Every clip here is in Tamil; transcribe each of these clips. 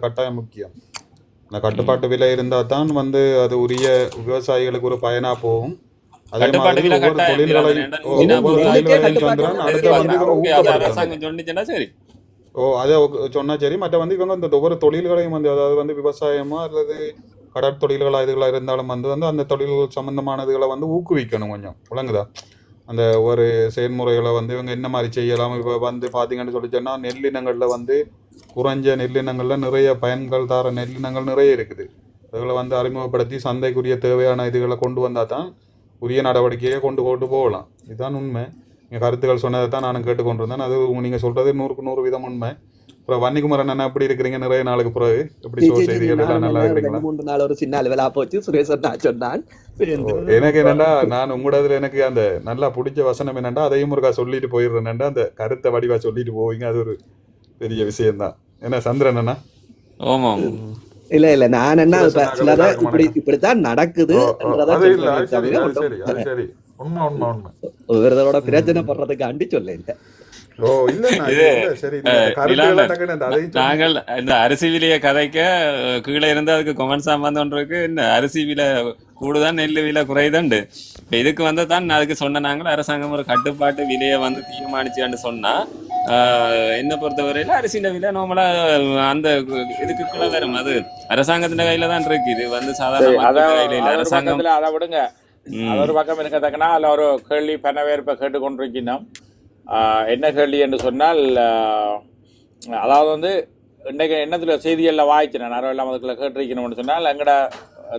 கட்டாயம் முக்கியம் அந்த கட்டுப்பாட்டு விலை இருந்தா தான் வந்து அது உரிய விவசாயிகளுக்கு ஒரு பயனா போகும். அதே மாதிரி ஒவ்வொரு தொழில்களையும் ஒவ்வொரு அடுத்த வந்து இவங்க ஓகே, அது ஊக்கப்படுத்தணும் அரசாங்கம் சொன்னிச்சுன்னா சரி. ஓ அதை ஒ- சொன்னா சரி. மற்ற வந்து இவங்க இந்த ஒவ்வொரு தொழில்களையும் வந்து அதாவது வந்து விவசாயமோ அல்லது கடற்தொழில்களா இதுகளா இருந்தாலும் வந்து வந்து அந்த தொழில்கள் சம்பந்தமானதுகளை வந்து ஊக்குவிக்கணும் கொஞ்சம். விளங்குதா? அந்த ஒரு செயல்முறைகளை வந்து இவங்க என்ன மாதிரி செய்யலாம்? இப்போ வந்து பார்த்தீங்கன்னு சொல்லி சொன்னால் நெல்லினங்களில் வந்து குறைஞ்ச நெல்லினங்களில் நிறைய பயன்கள் தர நெல்லினங்கள் நிறைய இருக்குது. அதுகளை வந்து அறிமுகப்படுத்தி சந்தைக்குரிய தேவையான இதுகளை கொண்டு வந்தால் தான் உரிய நடவடிக்கையை கொண்டு கொண்டு போகலாம். இதுதான் உண்மை. நீங்கள் கருத்துக்கள் சொன்னதை தான் நானும் கேட்டுக்கொண்டிருந்தேன். அது நீங்கள் சொல்கிறது நூறுக்கு நூறு வீதம் உண்மை அப்புறம் வன்னிக்குமரன் அண்ணா எப்படி இருக்கிறீங்க? நிறைய நாளுக்கு பிறகு. எப்படி சோ செய்திகள் எல்லாம் நல்லா இருக்கிறீங்களா? மூன்று நாள் ஒரு சின்ன அளவிலா போச்சு சுரேசன் நான் சொன்னான். எனக்கு என்னன்னா நான் உங்களதுல எனக்கு அந்த நல்லா பிடிச்ச வசனம் என்னன்னா அதையும் ஒருக்கா சொல்லிட்டு போயிடுறேன்டா அந்த கருத்தை வடிவா சொல்லிட்டு போவீங்க. அது ஒரு பெரிய விஷயம்தான். என்ன சந்திரன் அண்ணா? ஆமாம். இல்ல இல்ல நான் என்ன இப்படி இப்படித்தான் நடக்குது பிரச்சனை படுறதுக்காண்டி சொல்ல இல்ல. ஓ நாங்கள் இந்த அரிசி விலையை கதைக்க கீழே இருந்து அதுக்கு கொமன் சம்பந்தம் இருக்கு. இந்த அரிசி விலை கூடுதான் நெல் விலை குறையுதாண்டு. இப்ப இதுக்கு வந்து தான் அதுக்கு சொன்ன நாங்கள் அரசாங்கம் ஒரு கட்டுப்பாட்டு விலையை வந்து தீர்மானிச்சான்னு சொன்னா ஆஹ், என்னை பொறுத்தவரையில அரிசியின் விலை நார்மலா அந்த இதுக்குள்ள வரும் அது அரசாங்கத்தின் கையில தான் இருக்கு. இது வந்து சாதாரண அரசாங்கம். அதை விடுங்க. ஒரு பக்கம் இருக்கத்தக்கனா அதில் ஒரு கேள்வி பணவேற்பை கேட்டுக்கொண்டிருக்கணும் என்ன கேள்வி என்று சொன்னால் அதாவது வந்து இன்றைக்கு என்னத்தில் செய்திகளில் வாய்ச்சினேன் நிறைய எல்லாம் அதுக்குள்ள கேட்டிருக்கணும்னு சொன்னால் எங்கட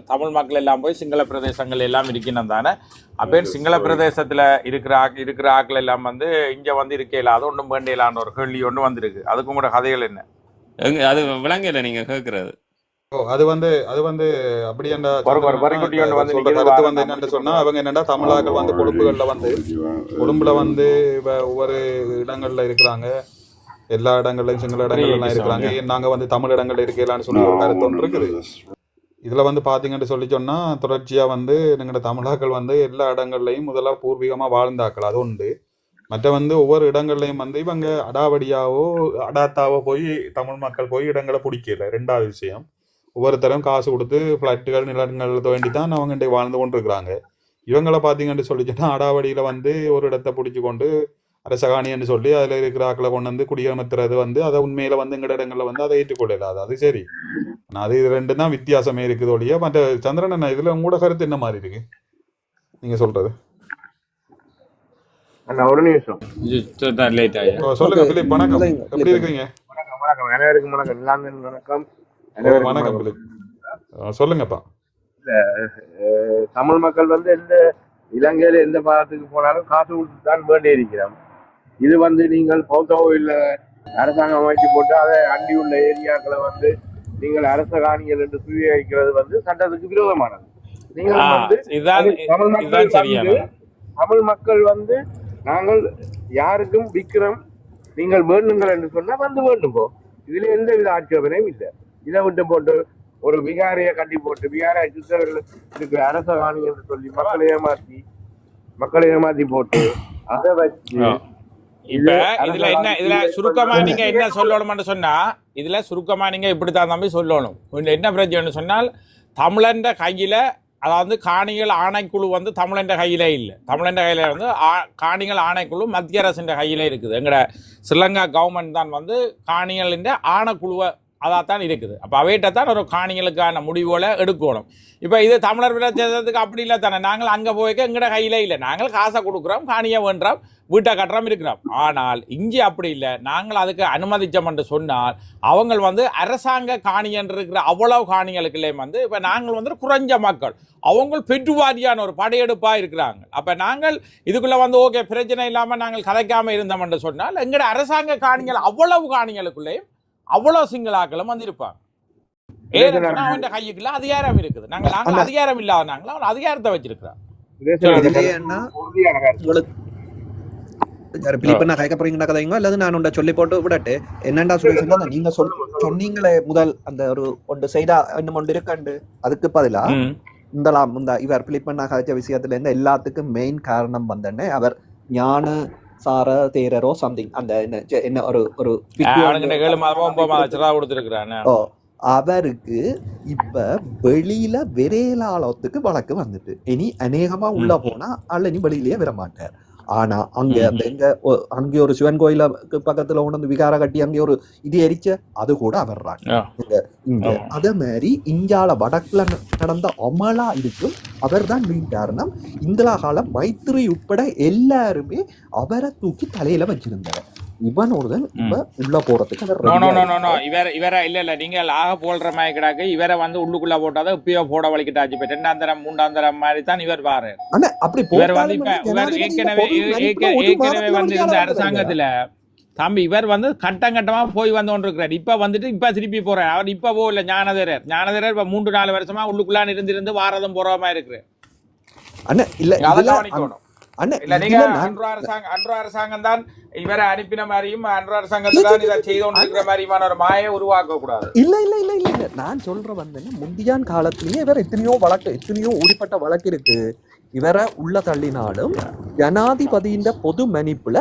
தமிழ் மக்கள் எல்லாம் போய் சிங்கள பிரதேசங்கள் எல்லாம் இருக்கணும் தானே? அப்போ சிங்கள பிரதேசத்தில் இருக்கிற ஆக் இருக்கிற ஆக்கள் எல்லாம் வந்து இங்கே வந்து இருக்கையில் அது ஒன்றும் வேண்டியலான்னு ஒரு கேள்வி ஒன்று வந்திருக்கு. அதுக்கும் கூட கதைகள் என்ன? எங்க- அது விளங்கல நீங்க கேக்குறது. ஓ, அது வந்து அது வந்து அப்படி என்ன சொல்ற கருத்து வந்து என்னன்னு சொன்னா அவங்க என்னடா தமிழாக்கள் வந்து கொழும்புகள்ல வந்து கொழும்புல வந்து ஒவ்வொரு இடங்கள்ல இருக்கிறாங்க. எல்லா இடங்கள்லயும் சிங்கள இடங்கள்ல எல்லாம் இருக்கிறாங்க. நாங்க வந்து தமிழ் இடங்கள்ல இருக்கலாம்னு சொல்லி ஒரு கருத்து ஒன்று இருக்குது. இதுல வந்து பாத்தீங்கன்னு சொல்லி சொன்னா தொடர்ச்சியா வந்து எங்களோட தமிழாக்கள் வந்து எல்லா இடங்கள்லயும் முதல்ல பூர்வீகமா வாழ்ந்தாக்கள். அது உண்டு. மற்ற வந்து ஒவ்வொரு இடங்கள்லயும் வந்து இவங்க அடாவடியாவோ அடாத்தாவோ போய் தமிழ் மக்கள் போய் இடங்களை பிடிக்கல. ரெண்டாவது விஷயம். ஒவ்வொருத்தரும் காசு கொடுத்து ஃப்ளாட்டுகள் நிலங்கள் வேண்டி தான் அவங்க இன்றைக்கு வாழ்ந்து கொண்டிருக்கிறாங்க. இவங்களை பார்த்தீங்கன்னு சொல்லிச்சுன்னா அடாவடியில் வந்து ஒரு இடத்த பிடிச்சி கொண்டு அரசகாணின்னு சொல்லி அதில் இருக்கிற ஆக்களை கொண்டு வந்து குடியமர்த்துறது வந்து அதை உண்மையில வந்து எங்கட இடங்களில் வந்து அதை ஏற்றுக்கொள்ளல அது அது சரி. ஆனா அது இது ரெண்டு தான் வித்தியாசமே இருக்குது ஒழிய மற்ற சந்திரன் அண்ணா இதில் உங்களோட கருத்து என்ன மாதிரி இருக்கு? நீங்கள் சொல்றது. அண்ணா ஒரு நிமிஷம். சொல்லுங்க. பிலிப் வணக்கம். எப்படி. இருக்கீங்க? வணக்கம் வணக்கம். வணக்கம். வணக்கம் வணக்கம் சொல்லுங்கப்பா. தமிழ் மக்கள் வந்து எந்த இலங்கையில எந்த பாகத்துக்கு போனாலும் காசு கொடுத்து தான் வேண்டி இருக்கிறோம். இது வந்து நீங்கள் பௌத்தவோ இல்ல அரசாங்கம் அமைச்சு போட்டு அதை அண்டி உள்ள ஏரியாக்களை வந்து நீங்கள் அரச காணிகள் என்று சுவீகரிக்கிறது வந்து சட்டத்துக்கு விரோதமானது. நீங்கள் வந்து தமிழ் மக்கள் வந்து தமிழ் மக்கள் வந்து நாங்கள் யாருக்கும் விற்கிறோம் நீங்கள் வேண்டுங்கள் என்று சொன்னா வந்து வேண்டுங்கோ. இதுல எந்த வித ஆட்சேபனையும் இல்லை. இதை விட்டு போட்டு ஒரு விகாரையை கட்டி போட்டு விகாரை சித்தவர்கள் இருக்கிற அரச காணி என்று சொல்லி மக்களை ஏமாத்தி மக்களை ஏமாத்தி போட்டு அதை வச்சு. இப்ப இதுல என்ன இதுல சுருக்கமா நீங்க என்ன சொல்லணும்னு சொன்னா இதுல சுருக்கமா நீங்க இப்படித்தான் தம்பி சொல்லணும். என்ன பிரச்சனை சொன்னால் தமிழன்ற கையில அதாவது காணிகள் ஆணைக்குழு வந்து தமிழன்ற கையில இல்லை. தமிழன்ற கையில வந்து காணிகள் ஆணைக்குழு மத்திய அரசின் கையில இருக்குது. எங்கட ஸ்ரீலங்கா கவர்மெண்ட் தான் வந்து காணிகளின் ஆணைக்குழுவை அதாகத்தான் இருக்குது. அப்போ அவைகிட்ட தான் ஒரு காணிகளுக்கான முடிவுகளை எடுக்கணும். இப்போ இது தமிழர் பிரதேசத்துக்கு அப்படி இல்லை தானே. நாங்கள் அங்கே போய்க்க எங்கட கையில் இல்லை. நாங்கள் காசை கொடுக்குறோம் காணியை வேண்டுறோம் வீட்டை கட்டுறோம் இருக்கிறோம். ஆனால் இங்கே அப்படி இல்லை. நாங்கள் அதுக்கு அனுமதித்தோம் என்று சொன்னால் அவங்க வந்து அரசாங்க காணி இருக்கிற அவ்வளவு காணிகளுக்குள்ளே வந்து இப்போ நாங்கள் வந்து குறைஞ்ச மக்கள். அவங்க பெற்றுவாரியான ஒரு படையெடுப்பாக இருக்கிறாங்க. அப்போ நாங்கள் இதுக்குள்ளே வந்து ஓகே பிரச்சனை இல்லாமல் நாங்கள் கதைக்காமல் இருந்தோம் என்று சொன்னால் எங்களோட அரசாங்க காணிகள் அவ்வளவு காணிகளுக்குள்ளேயும் அவ்வளவு சிங்களாக்களும் வந்து இருப்பாங்க ஏன்னா அவன் கையுக்குள்ள அதிகாரம் இருக்குது. நாங்கள் நாங்கள். அதிகாரம் இல்லாத நாங்கள் அவன் அதிகாரத்தை வச்சிருக்கிறான். பிலிப் நான் கேட்க போறீங்கன்னா கதைங்க அல்லது நான் உண்ட சொல்லி போட்டு விடட்டு. என்னண்டா சொல்லி நீங்க சொல் சொன்னீங்களே முதல் அந்த ஒரு ஒன்று செய்தா இன்னும் ஒன்று இருக்கண்டு. அதுக்கு பதிலா இந்தலாம் இந்த இவர் பிலிப்பண்ணா கதைச்ச விஷயத்துல இருந்து எல்லாத்துக்கும் மெயின் காரணம் வந்தேன்னு அவர் ஞான சார தேரரோ சம்திங் அந்த என்ன என்ன ஒரு ஒரு அவனுக்கு ஏழு மாதமா ஒன்பது மாதம் லட்ச ரூபா கொடுத்துருக்குறான். ஓ அவருக்கு இப்ப வெளியில விரையலாளத்துக்கு வழக்கு வந்துட்டு. இனி அநேகமா உள்ள போனா அல்ல இனி வெளியிலேயே வர மாட்டார் ஆனா அங்க அந்த எங்க அங்கே ஒரு சிவன் கோயிலுக்கு பக்கத்துல உணர்ந்து விகார கட்டி அங்கே ஒரு இது எரிச்ச அது கூட அவர்றாங்க. இங்க. அதே மாதிரி இந்தியால வடக்குல ந- நடந்த அமலா இருக்கும் அவர் தான் காரணம். இந்திரா காலம் மைத்திரி உட்பட எல்லாருமே அவரை தூக்கி தலையில வச்சிருந்தார் இவன் ஒருதன் இப்ப உள்ள போறதுக்கு இவர இவர இல்ல இல்ல. நீங்க ஆக போடுற மாதிரி கிடாக்கு இவரை வந்து உள்ளுக்குள்ள போட்டாதான் இப்பயோ போட வலிக்கிட்டாச்சு. இப்ப ரெண்டாம் தரம் மூன்றாம் தரம் மாதிரி தான் இவர் பாரு ஆனா அப்படி இவர் வந்து இப்ப இவர் ஏற்கனவே ஏற்கனவே வந்து இருந்த ஆளா அரசாங்கத்துல தம்பி இவர் வந்து கட்டம் கட்டமா போய் வந்து கொண்டிருக்கிறார். இப்ப வந்துட்டு இப்ப திருப்பி போறார். அவர் இப்ப போகல ஞானதரர். ஞானதரர் இப்ப மூன்று நாலு வருஷமா உள்ளுக்குள்ளான் இருந்திருந்து வாரதும் போறமா இருக்கு அண்ணா இல்ல அதை இதுல கவனிக்கணும். அரசாங்கம் அன்று அரசாங்கம் தான் இவரை அனுப்பின மாதிரியும் அன்று தான் இதை செய்து கொண்டிருக்கிற மாதிரியான ஒரு மாயை உருவாக்க கூடாது இல்ல இல்ல இல்ல இல்ல இல்ல. நான் சொல்ற வந்து முந்தியான் காலத்திலேயே இவர் எத்தனையோ வழக்கு எத்தனையோ உரிப்பட்ட வழக்கு இருக்கு. இவரை உள்ள தள்ளினாலும் ஜனாதிபதியின் பொது மன்னிப்புல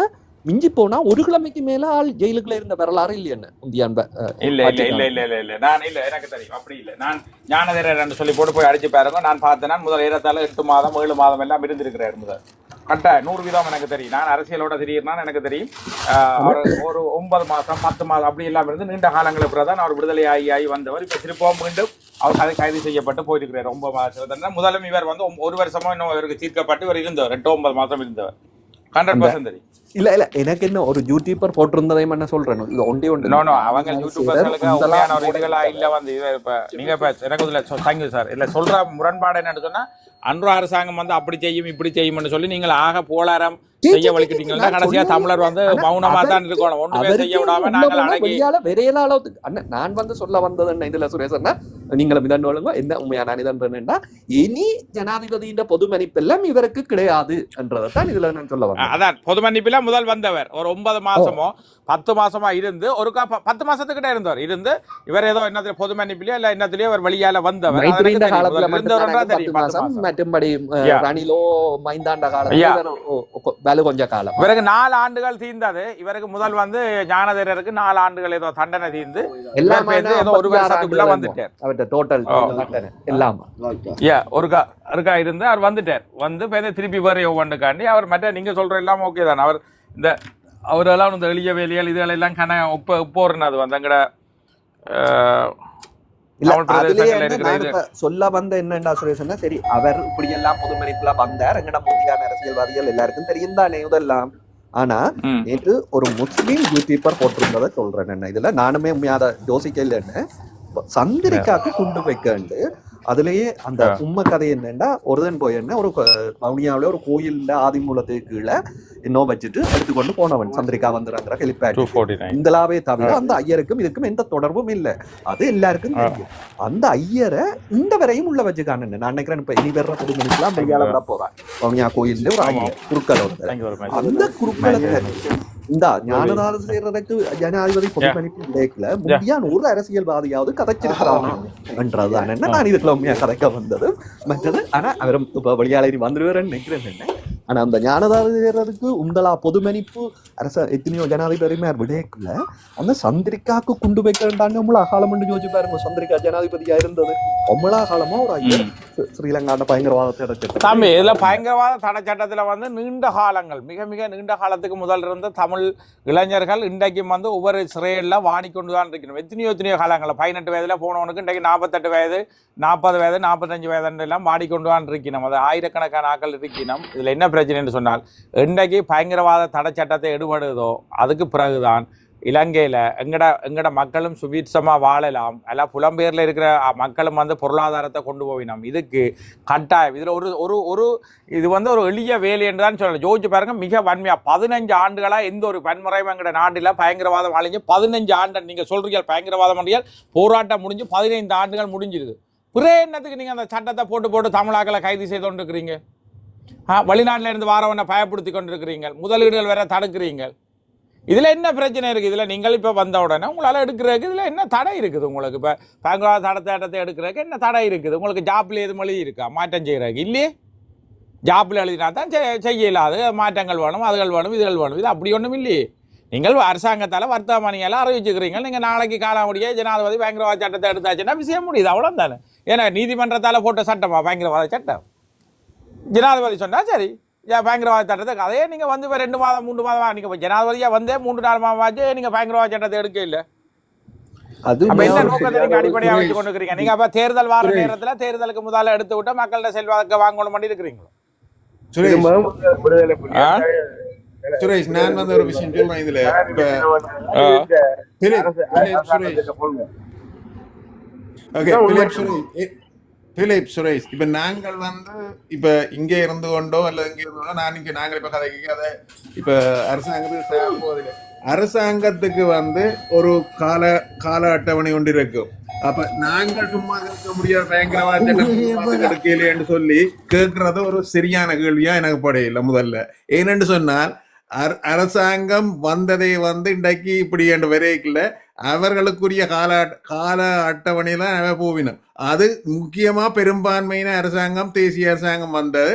மிஞ்சி போனா ஒரு கிழமைக்கு மேல ஆள் ஜெயிலுக்குள்ள இருந்த வரலாறு இல்லையா முந்தியான் ப- அஹ், இல்ல இல்ல இல்ல இல்ல இல்ல இல்ல. நான் இல்ல எனக்கு தெரியும். அப்படி இல்ல. நான் ஞானதேரர் சொல்லி போட்டு போய் அடிச்சு பாருங்க. நான் பார்த்தேன்னா முதல் ஏறத்தாழ எட்டு மாதம் ஏழு மாதம் எல்லாம் இருந்திருக்கிறார் முதல். கட்ட நூறு வீதம் எனக்கு தெரியும். நான் அரசியலோட திடீர்னா எனக்கு தெரியும். ஒரு ஒன்பது மாசம் பத்து மாதம் அப்படி எல்லாம் இருந்து நீண்ட காலங்களுக்கு பிறகு தான் அவர் விடுதலை ஆகி ஆகி வந்தவர். இப்ப திருப்பவும் மீண்டும் அவர் அதை கைது செய்யப்பட்டு போயிருக்கிறார் ஒன்பது தண்டனை. முதலும் இவர் வந்து ஒரு வருஷமா இன்னும் இவருக்கு தீர்க்கப்பட்டு இவர் இருந்தவர். எட்டு ஒன்பது மாசம் இருந்தவர். ஹண்ட்ரட் பர்சன்ட் தெரியும். இல்ல இல்ல எனக்கு என்ன ஒரு யூடியூபர் போட்டிருந்ததையும் என்ன சொல்றேன்? இது ஒன்றே ஒன்று நோ நோ அவங்க யூடியூபர்ஸ்களுக்கு உந்தலா உண்மையான ஒரு இதுகளா இல்ல வந்து இது இப்ப நீங்க இப்ப எனக்கு இதுல தேங்க்யூ சார் இல்ல சொல்ற முரண்பாடு என்னன்னு சொன்னா அன்று அரசாங்கம் வந்து அப்படி செய்யும் இப்படி செய்யும்னு சொல்லி நீங்கள் ஆக போலாரம் செய்ய வலிக்கிட்டீங்கன்னா கடைசியா தமிழர் வந்து மௌனமா தான் இருக்கணும். ஒண்ணுமே செய்ய விடாம நாங்கள் அடங்கி வெளியால விரையலாளத்துக்கு அண்ணன் நான் வந்து சொல்ல வந்தது என்ன? இதுல சுரேசன்னா நீங்களும் இதன் ஒழுங்கோ என்ன உண்மையா நான் இதன்றா இனி ஜனாதிபதியின் பொது மதிப்பெல்லாம் இவருக்கு கிடையாது என்றதைத்தான் இதுல நான் சொல்ல வந்தேன். அதான் பொது மன்னிப்பில முதல் வந்தவர். ஒரு ஒன்பது மாசமோ பத்து மாசமா இருந்து ஒரு பத்து மாசத்துக்கிட்ட இருந்தவர். இருந்து இவர் ஏதோ என்னத்துல பொது மன்னிப்பிலயோ இல்ல என்னத்திலயோ அவர் வெளியால வந்தவர். இவர் இவருக்கு நாலு ஆண்டுகள் தீர்ந்தது இவருக்கு முதல் வந்து ஞானதேரருக்கு நாலு ஆண்டுகள் ஏதோ தண்டனை தீர்ந்து எல்லாம் இவர் ஏதோ ஒரு வருஷத்துக்குள்ள வந்துட்டார். அவர்கிட்ட டோட்டல். எல்லாம். ஒருக்கா ஒருக்கா இருந்து அவர் வந்துட்டார். வந்து பேருந்து திருப்பி வேற ஒவ்வொன்றுக்காண்டி அவர் மற்ற நீங்க சொல்ற எல்லாம் ஓகே தான். அவர் இந்த அவரெல்லாம் இந்த எளிய வேலைகள் இதுகளெல்லாம் கன ஒப்ப ஒப்போருன்னு அது வந்து அங்கட இப்ப சொல்ல வந்த என்னண்டா சுரேஷன்னா சரி அவர் இப்படி எல்லாம் பொது மதிப்புல வந்தார். எங்கட முந்தியான அரசியல்வாதிகள் எல்லாருக்கும் தெரியும் தானே இதெல்லாம். ஆனா. நேற்று ஒரு முஸ்லீம் யூடியூபர் போட்டிருந்ததை சொல்றேன் என்ன இதுல நானுமே உண்மையாத யோசிக்க இல்லைன்னு சந்திரிக்காக்கு குண்டு வைக்கண்டு அதுலயே அந்த. உண்மை கதை என்னன்னா ஒருதன் போய் என்ன ஒரு வவுனியாவில ஒரு கோயில்ல ஆதிமூலத்துக்கு கீழே இன்னும் வச்சுட்டு எடுத்துக்கொண்டு போனவன் சந்திரிகா வந்துறாங்கிற ஹெலிபேட் 249. இந்தலாவே தவிர அந்த ஐயருக்கும் இதுக்கும் எந்த தொடர்பும் இல்ல அது எல்லாருக்கும். தெரியும் அந்த ஐயரை இந்த வரையும் உள்ள வச்சுக்கான நான் நினைக்கிறேன் இப்ப இனி வர்ற புது மணிக்கெல்லாம் மெய்யால விட போறான் வவுனியா கோயில்ல ஒரு. ஐயர் குருக்கள். அந்த குறுக்களை இந்த ஞானதார செய்யறதுக்கு ஜனாதிபதி பொது மன்னிப்பு விடயத்துல முந்தியான் ஒரு அரசியல்வாதியாவது கதைச்சிருக்கிறானா என்றதுதான் என்ன நான் இதுக்குள்ள உண்மையா கதைக்க வந்தது மற்றது ஆனா அவரும் இப்ப வெளியாளி வந்துருவாருன்னு நினைக்கிறேன் என்ன ஆனா அந்த ஞானதார செய்யறதுக்கு உங்களா பொது மன்னிப்பு அரச எத்தனையோ ஜனாதிபதிமார் விடயக்குள்ள அந்த சந்திரிக்காக்கு குண்டு வைக்கிறேன்டான்னு உங்களா காலம் என்று யோசிச்சு பாருங்க சந்திரிகா ஜனாதிபதியா இருந்தது அம்மளா காலமா ஒரு ஐயர் ஸ்ரீலங்காண்ட பயங்கரவாதத்தை தம்பி இதில் பயங்கரவாத தடை சட்டத்தில் வந்து நீண்ட காலங்கள் மிக மிக நீண்ட காலத்துக்கு முதல் இருந்த தமிழ் இளைஞர்கள் இன்றைக்கும் வந்து ஒவ்வொரு சிறையில் வாடிக்கொண்டு தான் இருக்கணும் எத்தனையோ எத்தனையோ காலங்கள் பதினெட்டு வயதில் போனவனுக்கு இன்றைக்கு நாற்பத்தெட்டு வயது நாற்பது வயது நாற்பத்தஞ்சு வயதுலாம் எல்லாம் வாடிக்கொண்டு தான் இருக்கணும் அது ஆயிரக்கணக்கான ஆக்கள் இருக்கணும் இதுல என்ன பிரச்சனைன்னு சொன்னால் இன்றைக்கு பயங்கரவாத தடை சட்டத்தை எடுபடுதோ அதுக்கு பிறகுதான் இலங்கையில் எங்கட எங்கட மக்களும் சுபீட்சமாக வாழலாம். எல்லாம் புலம்பெயரில் இருக்கிற மக்களும் வந்து பொருளாதாரத்தை கொண்டு போவினோம். இதுக்கு கட்டாயம். இதில் ஒரு ஒரு ஒரு இது வந்து ஒரு எளிய வேலை என்று தான் சொல்லலாம். ஜோதிச்சு பாருங்க மிக வன்மையாக பதினஞ்சு ஆண்டுகளாக எந்த ஒரு வன்முறையும் எங்கட நாட்டில் பயங்கரவாதம் அழிஞ்சு பதினஞ்சு ஆண்டு நீங்கள் சொல்கிறீங்க பயங்கரவாதம் பண்ணியால் போராட்டம் முடிஞ்சு பதினைந்து ஆண்டுகள் முடிஞ்சிருது பிறகு என்னத்துக்கு நீங்கள் அந்த சட்டத்தை போட்டு போட்டு தமிழாக்களை கைது செய்து கொண்டு இருக்கிறீங்க வெளிநாட்டில் இருந்து வாரவனை பயப்படுத்தி கொண்டிருக்கிறீங்க. முதலீடுகள் வேற தடுக்கிறீங்க. இதில் என்ன பிரச்சனை இருக்குது இதில் நீங்கள் இப்போ வந்த உடனே உங்களால் எடுக்கிறதுக்கு இதில் என்ன தடை இருக்குது உங்களுக்கு? இப்போ பயங்கரவாத தடத்தை இடத்தை எடுக்கிறதுக்கு என்ன தடை இருக்குது? உங்களுக்கு ஜாப்பில் எது மொழி இருக்கா? மாற்றம் செய்கிறதுக்கு இல்லையே. ஜாப்பில் எழுதினா தான் செய்ய இயலாது மாற்றங்கள் வேணும் அதுகள் வேணும் இதுகள் வேணும். இது அப்படி ஒன்றும் இல்லையே. நீங்கள் அரசாங்கத்தால் வர்த்தக மணியெல்லாம் அறிவிச்சுக்கிறீங்க. நீங்கள் நாளைக்கு காலாமுடியே ஜனாதிபதி பயங்கரவாத சட்டத்தை எடுத்தாச்சுன்னா விஷயம் முடியுது. அவ்வளோ தானே ஏன்னா நீதிமன்றத்தால் போட்ட சட்டமா? பயங்கரவாத சட்டம். ஜனாதிபதி சொன்னால் சரி. பயங்கரவாத சட்டத்தை அதையே நீங்கள் வந்து இப்போ ரெண்டு மாதம் மூன்று மாதம் நீங்கள் ஜனாதிபதியாக வந்தே மூன்று நாலு மாதம் ஆச்சு நீங்கள் பயங்கரவாத சட்டத்தை எடுக்க இல்லை. அது அப்ப என்ன நோக்கத்தை நீங்க அடிப்படையா வச்சு கொண்டு இருக்கிறீங்க நீங்க அப்ப தேர்தல் வார நேரத்துல தேர்தலுக்கு முதல்ல எடுத்து விட்டு மக்கள்கிட்ட செல்வாக்க வாங்கணும் பண்ணி இருக்கிறீங்களோ சுரேஷ் நான் வந்து ஒரு விஷயம் சொல்றேன் இதுல. இப்ப சுரேஷ். ஓகே சுரேஷ். பிலிப் சுரேஷ். இப்ப நாங்கள் வந்து இப்ப இங்க இருந்து கொண்டோ அல்லது இங்க இருந்தோ நான் இங்க நாங்கள் இப்ப கதை இப்ப அரசாங்கத்துக்கு போவதில்லை. அரசாங்கத்துக்கு வந்து ஒரு கால கால அட்டவணை ஒன்று இருக்கும் அப்ப நாங்கள் சும்மா இருக்க முடியாது பயங்கரவாத எடுக்கலையேன்னு சொல்லி கேட்கறது ஒரு சரியான கேள்வியா எனக்கு படையில முதல்ல. ஏனென்று சொன்னால் அர- அரசாங்கம் வந்ததை வந்து இன்றைக்கு இப்படி என்று வரைக்கல அவர்களுக்குரிய கால கால அட்டவணையில தான் போவினோம் அது முக்கியமாக பெரும்பான்மையின அரசாங்கம் தேசிய அரசாங்கம் வந்தது.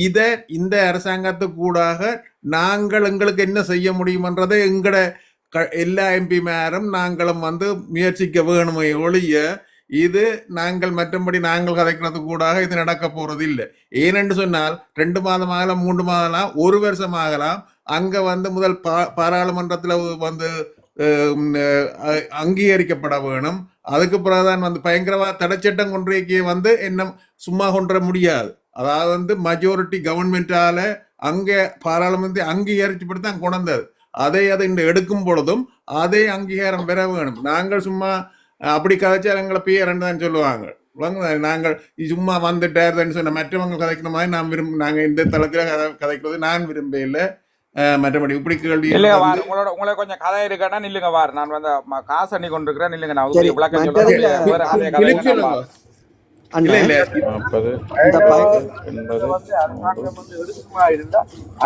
இதை இந்த அரசாங்கத்துக்கூடாக நாங்கள் எங்களுக்கு என்ன செய்ய முடியுமன்றதை எங்களோட க- எல்லா எம்பிமாரும் நாங்களும் வந்து முயற்சிக்க வேணுமே ஒழிய இது நாங்கள் மற்றபடி நாங்கள் கதைக்கிறது கூடாக இது நடக்க போறது இல்லை ஏனென்று சொன்னால் ரெண்டு மாதம் ஆகலாம் மூன்று மாதம் ஆகலாம் ஒரு வருஷம் ஆகலாம். அங்க வந்து முதல் பா பாராளுமன்றத்தில் வந்து அங்கீகரிக்கப்பட வேணும். அதுக்கு பிறகுதான் வந்து பயங்கரவாத தடைச்சட்டம் கொன்றைக்கு வந்து என்ன சும்மா கொன்ற முடியாது. அதாவது வந்து மெஜாரிட்டி கவர்மெண்டால அங்கே பாராளுமன்ற அங்கீகரிச்சுப்பட்டு தான் கொண்டது அதை அதை இந்த எடுக்கும் பொழுதும் அதே அங்கீகாரம் பெற வேணும். நாங்கள் சும்மா அப்படி கதைச்சா எங்களை பியரன்னு தான் சொல்லுவாங்க. நாங்கள் சும்மா வந்துட்டார் சொன்ன மற்றவங்க கதைக்கிற மாதிரி நான் விரும்ப நாங்கள் இந்த தளத்தில் கதை கதைக்கிறது நான் விரும்ப இல்லை. மற்றபடி இப்படி கேள்வி உங்களோட உங்களுக்கு கொஞ்சம் கதை இருக்கா நில்லுங்க வார். நான் வந்து காசு அண்ணி கொண்டு இருக்கிறேன் நில்லுங்க. நான் விளக்கம் சொல்லுங்க.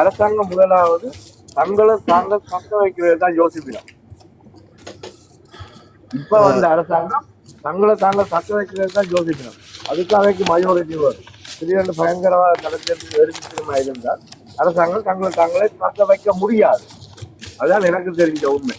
அரசாங்கம் முதலாவது தங்களை தாங்கள் தக்க வைக்கிறது தான் யோசிப்பிடும் இப்ப வந்து அரசாங்கம் தங்களை தாங்கள் தக்க வைக்கிறது தான் யோசிப்பிடும் அதுக்கு அவைக்கு மயோரிட்டி வரும் திடீரென்று பயங்கரவாத தலைச்சேர்ந்து எடுத்துமா இருந்தால் அரசாங்கம் தங்களை தாங்களே தக்க வைக்க முடியாது. அதான் எனக்கு தெரிஞ்ச உண்மை.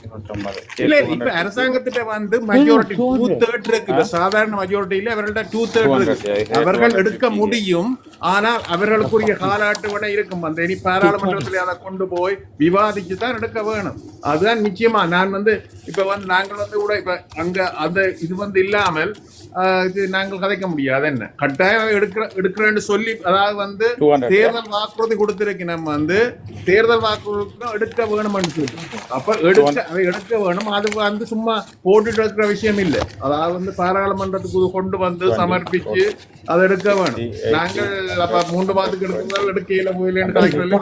இல்ல இப்ப அரசாங்கத்திட்ட வந்து மெஜாரிட்டி டூ தேர்ட் இருக்கு. சாதாரண மெஜாரிட்டியில அவர்கள்ட்ட டூ தேர்ட் இருக்கு. அவர்கள் எடுக்க முடியும். ஆனால் அவர்களுக்குரிய கால அட்டவணை இருக்கும். அந்த இனி பாராளுமன்றத்தில் அதை கொண்டு போய் விவாதிச்சு தான் எடுக்க வேணும். அதுதான் நிச்சயமா. நான் வந்து இப்ப வந்து நாங்கள் வந்து கூட இப்ப அங்க அந்த இது வந்து இல்லாமல் இது நாங்கள் கதைக்க முடியாது என்ன? கட்டாயம் எடுக்கிற எடுக்கிறேன்னு சொல்லி அதாவது வந்து 200. தேர்தல் வாக்குறுதி கொடுத்திருக்கு நம்ம வந்து தேர்தல் வாக்குறுதி எடுக்க வேணும்னு சொல்லி. அப்ப எடுக்க அதை எடுக்க வேணும். அது வந்து சும்மா போட்டுட்டு இருக்கிற விஷயம் இல்லை. அதாவது வந்து பாராளுமன்றத்துக்கு கொண்டு வந்து சமர்ப்பிச்சு அதை எடுக்க வேணும். நாங்கள் அப்ப மூன்று மாதத்துக்கு எடுக்கிறதால எடுக்கையில போயிலேன்னு இல்லை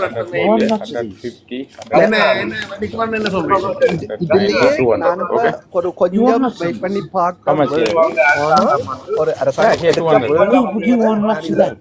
என்ன என்ன வடிக்குமான்னு என்ன சொல்றீங்க? இதுலயே நான் இப்ப ஒரு கொஞ்சம் வெயிட் பண்ணி பார்க்க ஒரு அரசாங்கம் Yeah, 200. எடுக்க வேணும்.